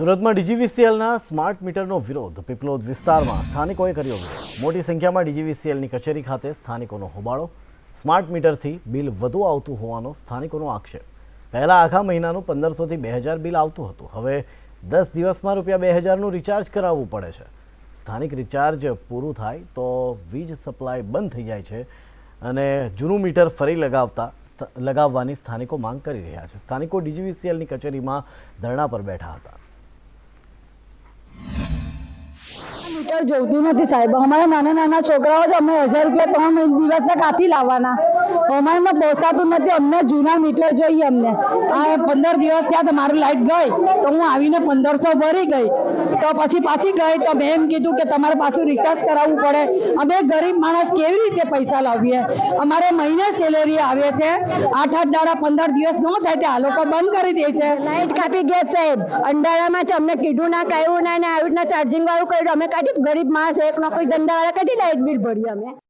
સુરતમાં ડીજીવીસીએલના સ્માર્ટ મીટરનો વિરોધ પીપલોદ વિસ્તારમાં સ્થાનિકોએ કર્યો મોટી સંખ્યામાં ડીજીવીસીએલની કચેરી ખાતે સ્થાનિકોનો હોબાળો. સ્માર્ટ મીટરથી બિલ વધુ આવતું હોવાનો સ્થાનિકોનો આક્ષેપ. પહેલાં આખા મહિનાનું પંદરસોથી બે હજાર બિલ આવતું હતું. હવે દસ દિવસમાં રૂપિયા બે હજારનું રિચાર્જ કરાવવું પડે છે. સ્થાનિક રિચાર્જ પૂરું થાય તો વીજ સપ્લાય બંધ થઈ જાય છે અને જૂનું મીટર ફરી લગાવતા લગાવવાની સ્થાનિકો માંગ કરી રહ્યા છે. સ્થાનિકો ડીજીવીસીએલની કચેરીમાં ધરણા પર બેઠા હતા. મીટર જોઈતું નથી સાહેબ. અમારા નાના નાના છોકરાઓ છે અમે હજાર રૂપિયા ત્રણ દિવસના કાથી લાવવાના. અમારામાં પોસાતું નથી. અમને જૂના મીટર જોઈએ અમને. આ પંદર દિવસ થયા તમારું લાઇટ ગઈ તો હું આવીને પંદરસો ભરી ગઈ. તો પછી પાછી ગઈ તો મેં એમ કીધું કે તમારે પાછું રિચાર્જ કરાવવું પડે. અમે ગરીબ માણસ કેવી રીતે પૈસા લાવીએ? અમારે મહિને સેલેરી આવે છે. આઠ આઠ દાડા પંદર દિવસ ન થાય તે આ લોકો બંધ કરી દે છે. લાઈટ કાપી ગયા સાહેબ. અંધારામાં છે, અમને કીધું ના, કહ્યું ના આવી રીતના ચાર્જિંગ વાળું કર્યું. અમે કાઢી, ગરીબ માણસ, એક નોકરી ધંધા વાળા કાઢી લાઈટ બિલ ભર્યું અમે.